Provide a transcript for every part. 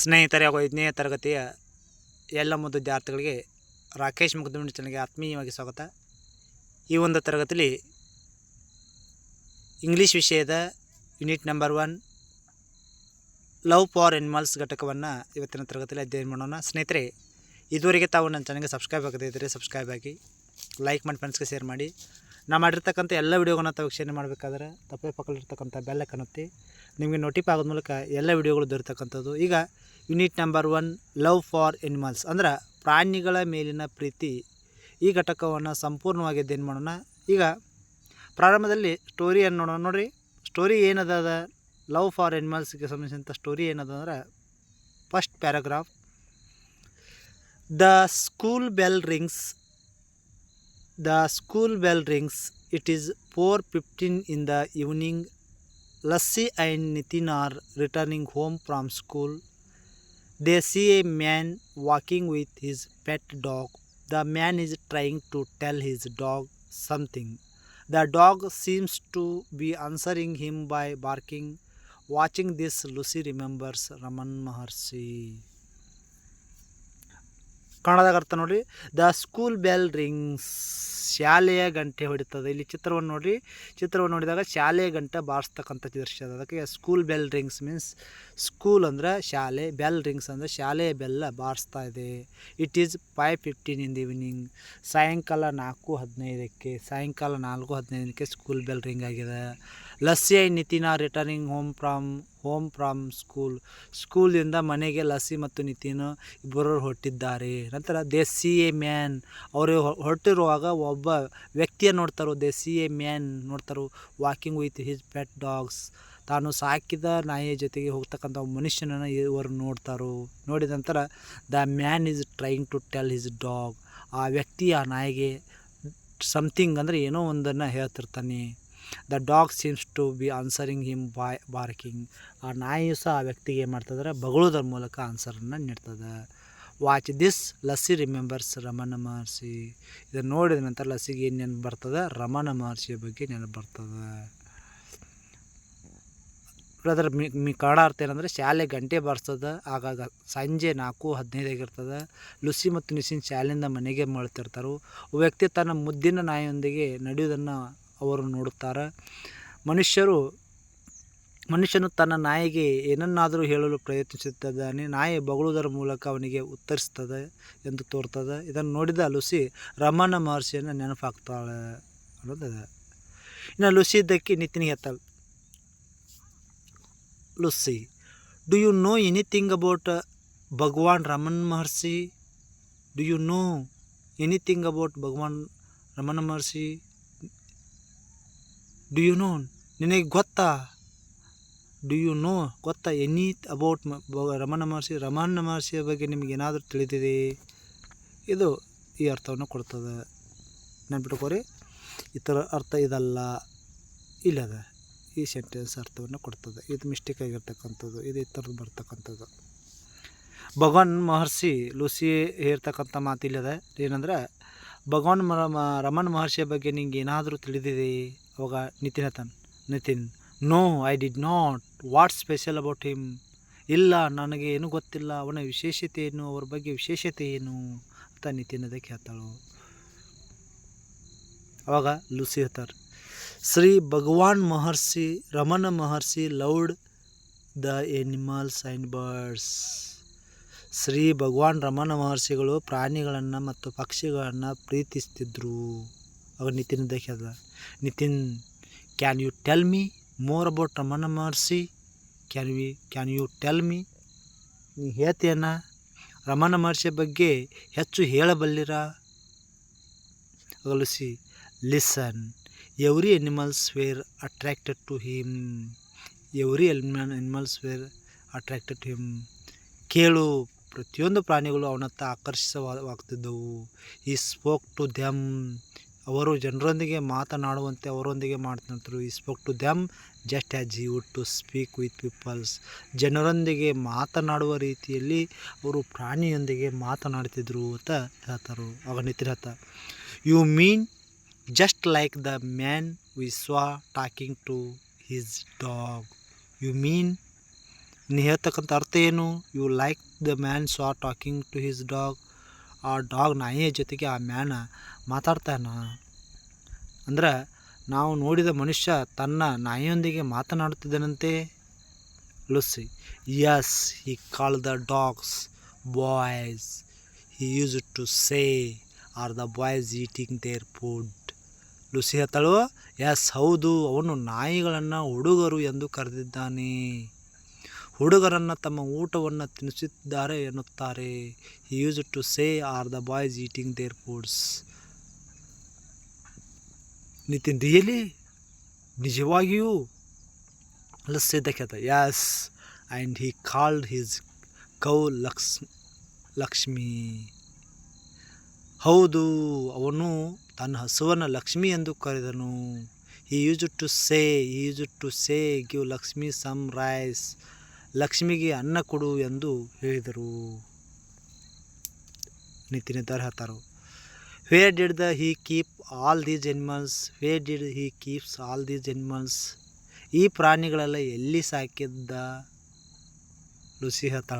ಸ್ನೇಹಿತರೆ ಹಾಗೂ ಐದನೇ ತರಗತಿಯ ಎಲ್ಲ ಮುದ್ದು ವಿದ್ಯಾರ್ಥಿಗಳಿಗೆ ರಾಕೇಶ್ ಮುಗ್ದಮಂಡಿ ಚಾನಲ್ಗೆ ಆತ್ಮೀಯವಾಗಿ ಸ್ವಾಗತ. ಈ ಒಂದು ತರಗತಿಯಲ್ಲಿ ಇಂಗ್ಲೀಷ್ ವಿಷಯದ unit number one, love for animals ಘಟಕವನ್ನು ಇವತ್ತಿನ ತರಗತಿಯಲ್ಲಿ ಅಧ್ಯಯನ ಮಾಡೋಣ. ಸ್ನೇಹಿತರೆ, ಇದುವರೆಗೆ ತಾವು ನನ್ನ ಚಾನಲ್ಗೆ ಸಬ್ಸ್ಕ್ರೈಬ್ ಆಗದಿದ್ದರೆ ಸಬ್ಸ್ಕ್ರೈಬ್ ಆಗಿ, ಲೈಕ್ ಮಾಡಿ, ಫ್ರೆಂಡ್ಸ್ಗೆ ಶೇರ್ ಮಾಡಿ. ನಾ ಮಾಡಿರ್ತಕ್ಕಂಥ ಎಲ್ಲ ವಿಡಿಯೋಗಳನ್ನ ತಾವು ವೀಕ್ಷಣೆ ಮಾಡಬೇಕಾದ್ರೆ ತಪ್ಪೇ ಪಕ್ಕದಲ್ಲಿರ್ತಕ್ಕಂಥ ಬೆಲ್ಲ ಕನ್ನುತ್ತಿ ನಿಮಗೆ ನೋಟಿಫೈ ಆಗೋದ ಮೂಲಕ ಎಲ್ಲ ವಿಡಿಯೋಗಳು ದೊರೆತಕ್ಕಂಥದ್ದು. ಈಗ unit number one love for animals ಅಂದ್ರೆ ಪ್ರಾಣಿಗಳ ಮೇಲಿನ ಪ್ರೀತಿ. ಈ ಘಟಕವನ್ನು ಸಂಪೂರ್ಣವಾಗಿ ಅಧ್ಯಯನ ಮಾಡೋಣ. ಈಗ ಪ್ರಾರಂಭದಲ್ಲಿ ಸ್ಟೋರಿಯನ್ನು ನೋಡೋಣ. ನೋಡಿರಿ ಸ್ಟೋರಿ ಏನದ ಲವ್ ಫಾರ್ ಎನಿಮಲ್ಸ್ಗೆ ಸಂಬಂಧಿಸಿದಂಥ ಸ್ಟೋರಿ ಏನದ ಅಂದ್ರೆ first paragraph the school bell rings the school bell rings it is four fifteen in the evening Lassie and Nitin are returning home from school. They see a man walking with his pet dog. The man is trying to tell his dog something. The dog seems to be answering him by barking. Watching this, Lucy remembers Raman Maharshi. ಕನ್ನಡದಾಗ ಅರ್ಥ ನೋಡ್ರಿ the school bell rings ಶಾಲೆಯ ಗಂಟೆ ಹೊಡಿತದೆ. ಇಲ್ಲಿ ಚಿತ್ರವನ್ನು ನೋಡ್ರಿ ಚಿತ್ರವನ್ನು ನೋಡಿದಾಗ ಶಾಲೆಯ ಗಂಟೆ ಬಾರಿಸ್ತಕ್ಕಂಥ ದೃಶ್ಯ ಅದ. ಅದಕ್ಕೆ school bell rings means school ಅಂದ್ರೆ ಶಾಲೆ ಬೆಲ್ ರಿಂಗ್ಸ್ ಅಂದರೆ ಶಾಲೆಯ ಬೆಲ್ಲ ಬಾರಿಸ್ತಾ ಇದೆ. It is five fifteen in the evening ಸಾಯಂಕಾಲ ನಾಲ್ಕು ಹದಿನೈದಕ್ಕೆ, ಸಾಯಂಕಾಲ ನಾಲ್ಕು ಹದಿನೈದಕ್ಕೆ ಸ್ಕೂಲ್ ಬೆಲ್ ರಿಂಗ್ ಆಗಿದೆ. Lassie I Nitin returning home from home from school ಸ್ಕೂಲಿಂದ ಮನೆಗೆ ಲಸ್ಸಿ ಮತ್ತು ನಿತಿನ ಇಬ್ಬರು ಹೊರಟಿದ್ದಾರೆ. ನಂತರ ದೇಸಿ ಎ ಮ್ಯಾನ್. ಅವರು ಹೊರಟಿರುವಾಗ ಒಬ್ಬ ವ್ಯಕ್ತಿಯನ್ನು ನೋಡ್ತಾರೋ they see a man ನೋಡ್ತಾರೋ walking with his pet dogs ತಾನು ಸಾಕಿದ ನಾಯಿಯ ಜೊತೆಗೆ ಹೋಗ್ತಕ್ಕಂಥ ಮನುಷ್ಯನನ್ನು ಇವರು ನೋಡ್ತಾರೋ. ನೋಡಿದ ನಂತರ the man is trying to tell his dog. ಆ ವ್ಯಕ್ತಿ ಆ ನಾಯಿಗೆ ಸಮಥಿಂಗ್ ಅಂದರೆ ಏನೋ ಒಂದನ್ನು ಹೇಳ್ತಿರ್ತಾನೆ. The dog seems to be answering him by barking ಆ ನಾಯಿಯು ಸಹ ಆ ವ್ಯಕ್ತಿಗೆ ಏನು ಮಾಡ್ತದ್ರೆ ಬಗಳೋದ್ರ ಮೂಲಕ ಆನ್ಸರನ್ನು ನೀಡ್ತದೆ watch this Lassie remembers Ramana Maharshi. ಇದನ್ನು ನೋಡಿದ ನಂತರ ಲಸ್ಸಿಗೆ ಏನು ನೆನಪು ಬರ್ತದೆ ರಮಣ ಮಹರ್ಷಿಯ ಬಗ್ಗೆ ನೆನಪು ಬರ್ತದೆ ಅದರ ಮಿ ಮಿ, ಕನ್ನಡ ಅರ್ಥ ಏನಂದರೆ ಶಾಲೆ ಗಂಟೆ ಬಾರಿಸ್ತದೆ. ಆಗಾಗ ಸಂಜೆ ನಾಲ್ಕು ಹದಿನೈದಾಗಿರ್ತದೆ ಲುಸಿ ಮತ್ತು ನಿಸಿನ್ ಶಾಲೆಯಿಂದ ಮನೆಗೆ ಮಳ್ತಿರ್ತಾರೆ ವ್ಯಕ್ತಿ ತನ್ನ ಮುದ್ದಿನ ನಾಯಿಯೊಂದಿಗೆ ನಡೆಯುವುದನ್ನು ಅವರು ನೋಡುತ್ತಾರೆ. ಮನುಷ್ಯರು, ಮನುಷ್ಯನು ತನ್ನ ನಾಯಿಗೆ ಏನನ್ನಾದರೂ ಹೇಳಲು ಪ್ರಯತ್ನಿಸುತ್ತಿದ್ದಾನೆ. ನಾಯಿ ಬಗಳುವುದರ ಮೂಲಕ ಅವನಿಗೆ ಉತ್ತರಿಸ್ತದೆ ಎಂದು ತೋರ್ತದೆ ಇದನ್ನು ನೋಡಿದ ಲುಸಿ ರಮಣ ಮಹರ್ಷಿಯನ್ನು ನೆನಪಾಗ್ತಾಳೆ ಅನ್ನೋದಿದೆ. ಇನ್ನು ಲುಸಿ ಇದ್ದಕ್ಕೆ ನಿತಿನಿ ಹೇಳ್ತಾಳೆ Lucy do you know anything about Bhagavan Raman Maharshi? Do you know anything about Bhagavan Ramana Maharshi? Do you know ನಿನಗೆ ಗೊತ್ತಾ? ಡು ಯು ನೋ ಗೊತ್ತಾ? ಎನಿ ಅಬೌಟ್ ರಮಣ ಮಹರ್ಷಿ, ರಮಣ ಮಹರ್ಷಿಯ ಬಗ್ಗೆ ನಿಮ್ಗೆ ಏನಾದರೂ ತಿಳಿದಿದೆ? ಇದು ಈ ಅರ್ಥವನ್ನು ಕೊಡ್ತದೆ. ನೆನ್ಪಿಟ್ಕೋರಿ ಈ ಥರ ಅರ್ಥ ಇದಲ್ಲ. ಇಲ್ಲದ ಈ ಸೆಂಟೆನ್ಸ್ ಅರ್ಥವನ್ನು ಕೊಡ್ತದೆ. ಇದು ಮಿಸ್ಟೇಕ್ ಆಗಿರ್ತಕ್ಕಂಥದ್ದು. ಇದು ಈ ಥರದ್ದು ಬರ್ತಕ್ಕಂಥದ್ದು. ಭಗವಾನ್ ಮಹರ್ಷಿ ಲೂಸಿ ಹೇಳ್ತಕ್ಕಂಥ ಮಾತು ಏನಂದರೆ, ಭಗವಾನ್ ಮರ ರಮಣ ಮಹರ್ಷಿಯ ಬಗ್ಗೆ ನಿಂಗೆ ಏನಾದರೂ ತಿಳಿದಿದೆ? ಅವಾಗ Nitin ಹತನ್ Nitin, no I did not what special about him ಇಲ್ಲ, ನನಗೆ ಏನು ಗೊತ್ತಿಲ್ಲ. ಅವನ ವಿಶೇಷತೆ ಏನು? ಅವ್ರ ಬಗ್ಗೆ ವಿಶೇಷತೆ ಏನು? ಅಂತ ನಿತಿನ್ ಅದಕ್ಕೆ ಹೇಳ್ತಾಳು. ಅವಾಗ ಲೂಸಿ ಹೇಳ್ತಾರೆ Shri Bhagavan Maharshi, Ramana Maharshi, loved the animals and birds. Shri Bhagavan Ramana ಮಹರ್ಷಿಗಳು ಪ್ರಾಣಿಗಳನ್ನು ಮತ್ತು ಪಕ್ಷಿಗಳನ್ನು ಪ್ರೀತಿಸ್ತಿದ್ರು. ಅವ ನಿತಿನ್ ಹೇಳ್ದ Nitin can you tell me more about Ramana Maharshi can we can you tell me ನೀ ಹೇಳ್ತೀಯನ್ನ ರಮಣ ಮಹರ್ಷಿ ಬಗ್ಗೆ ಹೆಚ್ಚು ಹೇಳಬಲ್ಲಿರಾ? ಅಗಲಿಸಿ listen every animals were attracted to him every animals were attracted to him ಕೇಳು, ಪ್ರತಿಯೊಂದು ಪ್ರಾಣಿಗಳು ಅವನತ್ತ ಆಕರ್ಷಿತವಾಗ್ತಿದ್ದವು. ಈ ಸ್ಪೋಕ್ ಟು ದ್ಯಾಮ್ ಅವರು ಜನರೊಂದಿಗೆ ಮಾತನಾಡುವಂತೆ ಅವರೊಂದಿಗೆ ಮಾತನಾಡ್ತಾರೆ he spoke to them just as you would to speak with peoples ಜನರೊಂದಿಗೆ ಮಾತನಾಡುವ ರೀತಿಯಲ್ಲಿ ಅವರು ಪ್ರಾಣಿಯೊಂದಿಗೆ ಮಾತನಾಡ್ತಿದ್ರು ಅಂತ ಹೇಳ್ತಾರೆ. ಆಗ you mean just like the man we saw talking to his dog you mean ನೀ ಹೇಳ್ತಕ್ಕಂಥ ಅರ್ಥ ಏನು? You like the man saw talking to his dog ಆ ಡಾಗ್ ನಾಯಿಯ ಜೊತೆಗೆ ಆ ಮ್ಯಾನ ಮಾತಾಡ್ತಾನ. ಅಂದ್ರೆ ನಾವು ನೋಡಿದ ಮನುಷ್ಯ ತನ್ನ ನಾಯಿಯೊಂದಿಗೆ ಮಾತನಾಡುತ್ತಿದ್ದನಂತೆ. Lucy yes he call the dogs boys he used to say are the boys eating their food Lucy ಹೇಳ್ತಾಳು yes ಹೌದು, ಅವನು ನಾಯಿಗಳನ್ನು ಹುಡುಗರು ಎಂದು ಕರೆದಿದ್ದಾನೆ. ಹುಡುಗರನ್ನು ತಮ್ಮ ಊಟವನ್ನು ತಿನ್ನಿಸುತ್ತಿದ್ದಾರೆ ಎನ್ನುತ್ತಾರೆ. Used to say are the boys eating their foods Nitin really ನಿಜವಾಗಿಯೂ? ಲಸ್ಸಿದ್ದಕ್ಕೆ yes and he called his cow lux Lakshmi ಹೌದು, ಅವನು ತನ್ನ ಹಸುವನ್ನು ಲಕ್ಷ್ಮಿ ಎಂದು ಕರೆದನು. He used to say he used to say give Lakshmi some rice ಲಕ್ಷ್ಮಿಗೆ ಅನ್ನ ಕೊಡು ಎಂದು ಹೇಳಿದರು. ನಿತಿನಿದ್ದಾರ ಹೇಳ್ತಾರು. Where did the he keep all these animals where did he keeps all these animals ಈ ಪ್ರಾಣಿಗಳೆಲ್ಲ ಎಲ್ಲಿ ಸಾಕಿದ್ದ? ಲುಸಿ ಹೇಳ್ತಾಳ.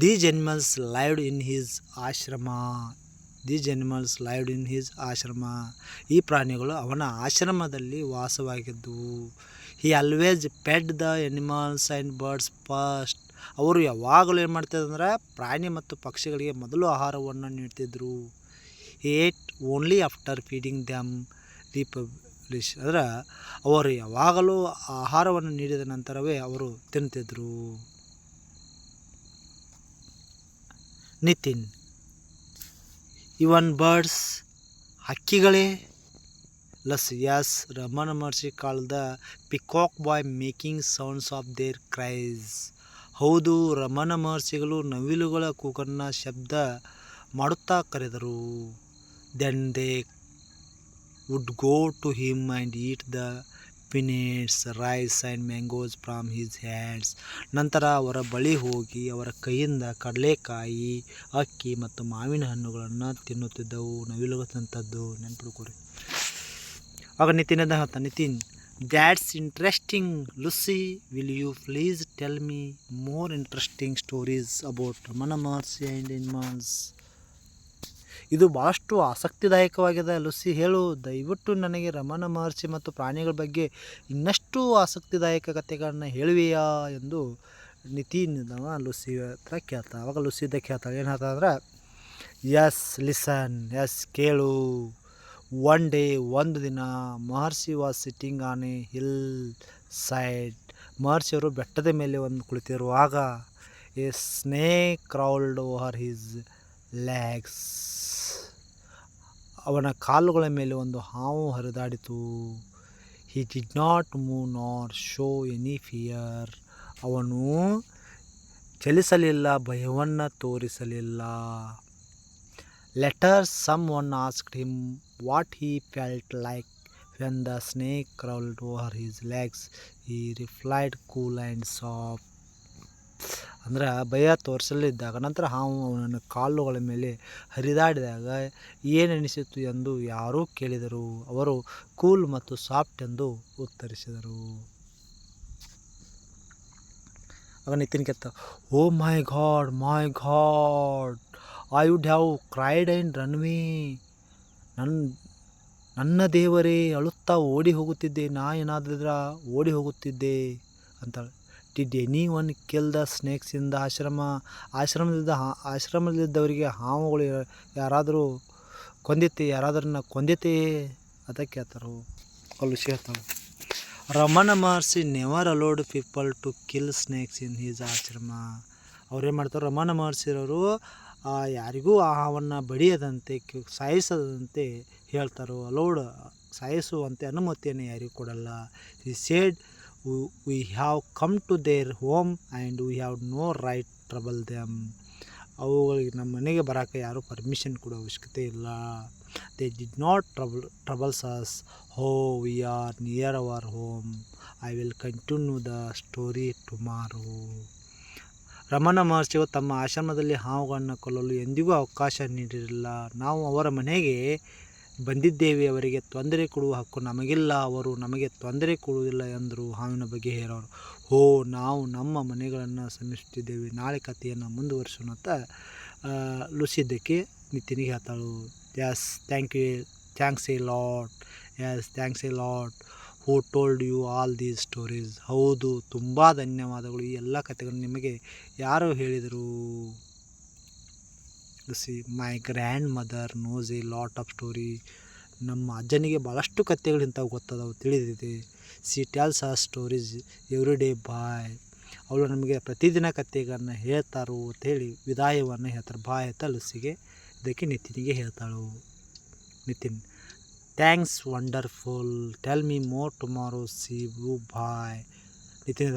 These animals lived in his ashram. These animals lived in his ashram. ಈ ಪ್ರಾಣಿಗಳು ಅವನ ಆಶ್ರಮದಲ್ಲಿ ವಾಸವಾಗಿದ್ದವು. He always fed the animals and birds first ಅವರು ಯಾವಾಗಲೂ ಏನು ಮಾಡ್ತಿದ್ರು ಪ್ರಾಣಿ ಮತ್ತು ಪಕ್ಷಿಗಳಿಗೆ ಮೊದಲು ಆಹಾರವನ್ನು ನೀಡ್ತಿದ್ರು. Ate only after feeding them republish ಅಂದ್ರೆ ಅವರು ಯಾವಾಗಲೂ ಆಹಾರವನ್ನು ನೀಡಿದ ನಂತರವೇ ಅವರು ತಿಂತಿದ್ರು ನಿತಿನ್ ಇವನ್ ಬರ್ಡ್ಸ್ ಹಕ್ಕಿಗಳೇ ಲಸ್ ಯಸ್ ರಮಣ ಮಹರ್ಷಿ ಕಾಲದ peacock boy making sounds of their cries ಹೌದು, ರಮಣ ಮಹರ್ಷಿಗಳು ನವಿಲುಗಳ ಕೂಗನ್ನ ಶಬ್ದ ಮಾಡುತ್ತಾ ಕರೆದರು. Then they would go to him and eat the peanuts rice and mangoes from his hands ನಂತರ ಅವರ ಬಳಿ ಹೋಗಿ ಅವರ ಕೈಯಿಂದ ಕಡಲೆಕಾಯಿ, ಅಕ್ಕಿ ಮತ್ತು ಮಾವಿನ ಹಣ್ಣುಗಳನ್ನು ತಿನ್ನುತ್ತಿದ್ದವು. ನವಿಲುಗಳಂಥದ್ದು ನೆನ್ಪಿಡ್ಕೊರಿ ಆಗ ನಿತಿನ್ ಅಂತ ಹೇಳ್ತಾನೆ Nitin that's interesting Lucy will you please tell me more interesting stories about Ramana Maharshi and animals ಇದು ಭಾಳಷ್ಟು ಆಸಕ್ತಿದಾಯಕವಾಗಿದೆ, ಲುಸಿ. ಹೇಳು, ದಯವಿಟ್ಟು ನನಗೆ ರಮಣ ಮಹರ್ಷಿ ಮತ್ತು ಪ್ರಾಣಿಗಳ ಬಗ್ಗೆ ಇನ್ನಷ್ಟು ಆಸಕ್ತಿದಾಯಕ ಕಥೆಗಳನ್ನ ಹೇಳುವೆಯಾ ಎಂದು ನಿತಿನ್ ಅವ ಲುಸಿ ಹತ್ರ ಕೇಳ್ತಾ ಅವಾಗ ಲುಸಿ ಇದ್ದ ಕೇಳ್ತಾಳೆ. ಏನು ಹೇಳ್ತಾ ಅಂದ್ರೆ ಎಸ್ ಲಿಸನ್ ಎಸ್ ಕೇಳು. ಒನ್ ಡೇ ಒಂದು ದಿನ Maharshi was sitting on a hill side ಮಹರ್ಷಿಯವರು ಬೆಟ್ಟದ ಮೇಲೆ ಒಂದು ಕುಳಿತಿರುವಾಗ a snake crawled over his legs ಅವನ ಕಾಲುಗಳ ಮೇಲೆ ಒಂದು ಹಾವು ಹರಿದಾಡಿತು. He did not move nor show any fear ಅವನು ಚಲಿಸಲಿಲ್ಲ, ಭಯವನ್ನು ತೋರಿಸಲಿಲ್ಲ. Later someone asked him what he felt like when the snake crawled over his legs he replied cool and soft ಅಂದ್ರೆ ಭಯ ತೋರಿಸಲಿದ್ದಾಗ, ನಂತರ ಹಾವು ಅವನ ಕಾಲುಗಳ ಮೇಲೆ ಹರಿದಾಡಿದಾಗ ಏನೆನಿಸಿತು ಎಂದು ಯಾರೂ ಕೇಳಿದರು. ಅವರು ಕೂಲ್ ಮತ್ತು ಸಾಫ್ಟ್ ಎಂದು ಉತ್ತರಿಸಿದರು. ಆಗ ನಿತಿನ್ ಕೆತ್ತ ಓ my god my god I would have cried and run away ನನ್ನ ನನ್ನ ದೇವರೇ, ಅಳುತ್ತಾ ಓಡಿ ಹೋಗುತ್ತಿದ್ದೆ, ನಾ ಏನಾದ್ರ ಓಡಿ ಹೋಗುತ್ತಿದ್ದೆ ಅಂತಾಳೆ. Did anyone kill the snakes in ashram ಆಶ್ರಮದಿಂದ ಆಶ್ರಮದಲ್ಲಿದ್ದವರಿಗೆ ಹಾವುಗಳು ಯಾರಾದರೂ ಕೊಂದಿತ್ತೆ, ಯಾರಾದ್ರನ್ನ ಕೊಂದಿತೆಯೇ ಅದಕ್ಕೆ ಹೇಳ್ತಾರೋ ಕಲುಷಿ ಹೇಳ್ತಾಳೆ Ramana Maharshi never allowed people to kill snakes in his ashram. ಅವ್ರೇನು ಮಾಡ್ತಾರೆ, ರಮಣ ಮಹರ್ಷಿರವರು ಯಾರಿಗೂ ಆಹವನ್ನು ಬಡಿಯದಂತೆ ಸಾಯಿಸದಂತೆ ಹೇಳ್ತಾರೋ ಅಲೋಡ್ ಸಾಯಿಸುವಂತೆ ಅನುಮತಿಯನ್ನು ಯಾರಿಗೂ ಕೊಡಲ್ಲ. He said we have come to their home and we have no right trouble them ಅವುಗಳಿಗೆ ನಮ್ಮ ಮನೆಗೆ ಬರೋಕ್ಕೆ ಯಾರೂ ಪರ್ಮಿಷನ್ ಕೊಡೋ ಅವಶ್ಯಕತೆ ಇಲ್ಲ. They did not trouble troubles us who we are near our home I will continue the story tomorrow Ramana ಮಹರ್ಷಿಯು ತಮ್ಮ ಆಶ್ರಮದಲ್ಲಿ ಹಾವುಗಳನ್ನು ಕೊಲ್ಲಲು ಎಂದಿಗೂ ಅವಕಾಶ ನೀಡಿರಲಿಲ್ಲ. ನಾವು ಅವರ ಮನೆಗೆ ಬಂದಿದ್ದೇವೆ. ಅವರಿಗೆ ತೊಂದರೆ ಕೊಡುವ ಹಕ್ಕು ನಮಗಿಲ್ಲ. ಅವರು ನಮಗೆ ತೊಂದರೆ ಕೊಡುವುದಿಲ್ಲ ಎಂದರು ಹಾವಿನ ಬಗ್ಗೆ ಹೇಳೋರು ಹೋ, ನಾವು ನಮ್ಮ ಮನೆಗಳನ್ನು ಶ್ರಮಿಸುತ್ತಿದ್ದೇವೆ ನಾಳೆ ಕಥೆಯನ್ನು ಮುಂದುವರಿಸೋಣ ಅಂತ ಲುಸಿದ್ದಕ್ಕೆ ನಿತಿನಿಗೆ ಹೇಳ್ತಾಳು. Yes thank you thanks a lot yes thanks a lot who told you all these stories ಹೌದು, ತುಂಬ ಧನ್ಯವಾದಗಳು. ಈ ಎಲ್ಲ ಕಥೆಗಳನ್ನು ನಿಮಗೆ ಯಾರು ಹೇಳಿದರು. See my grandmother knows a lot of story ನಮ್ಮ ಅಜ್ಜನಿಗೆ ಭಾಳಷ್ಟು ಕಥೆಗಳು ಇಂಥವು ಗೊತ್ತದವು, ತಿಳಿದಿದೆ. ಸಿ ಟ್ಯಾಲ್ಸ್ ಆ ಸ್ಟೋರೀಸ್ ಎವ್ರಿ ಡೇ ಬಾಯ್ ಅವಳು ನಮಗೆ ಪ್ರತಿದಿನ ಕಥೆಗಳನ್ನು ಹೇಳ್ತಾರು ಅಂತೇಳಿ ವಿದಾಯವನ್ನು ಹೇಳ್ತಾರೆ ಬಾಯ್ ಅಂತ ಲಸಿಗೆ, ಇದಕ್ಕೆ ನಿತಿನಿಗೆ ಹೇಳ್ತಾಳು. Nitin thanks wonderful. Tell me more tomorrow see bye. Nitin,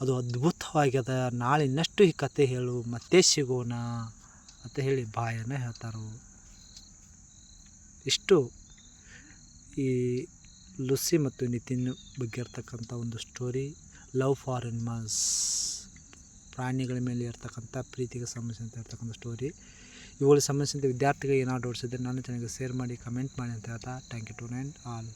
ಅದು ಅದ್ಭುತವಾಗ್ಯದ ನಾಳೆ ಇನ್ನಷ್ಟು ಈ ಕತೆ ಹೇಳು. ಮತ್ತೆ ಸಿಗೋಣ. ಅಂತ ಹೇಳಿ ಬಾಯನ್ನು ಹೇಳ್ತಾರೆ. ಇಷ್ಟು ಈ ಲುಸಿ ಮತ್ತು ನಿತಿನ್ ಬಗ್ಗೆ ಇರ್ತಕ್ಕಂಥ ಒಂದು ಸ್ಟೋರಿ. Love for animals. ಪ್ರಾಣಿಗಳ ಮೇಲೆ ಇರ್ತಕ್ಕಂಥ ಪ್ರೀತಿಗೆ ಸಂಬಂಧಿಸಿದಂತೆ ಇರ್ತಕ್ಕಂಥ ಸ್ಟೋರಿ. ಇವುಗಳಿಗೆ ಸಂಬಂಧಿಸಿದಂತೆ ವಿದ್ಯಾರ್ಥಿಗಳಿಗೆ ಏನಾದರೂ ಡೌಟ್ಸ್ ಇದ್ದರೆ ನಾನು ಚಾನಲ್ಗೆ ಶೇರ್ ಮಾಡಿ, ಕಮೆಂಟ್ ಮಾಡಿ ಅಂತ ಹೇಳ್ತಾ. Thank you to nine all.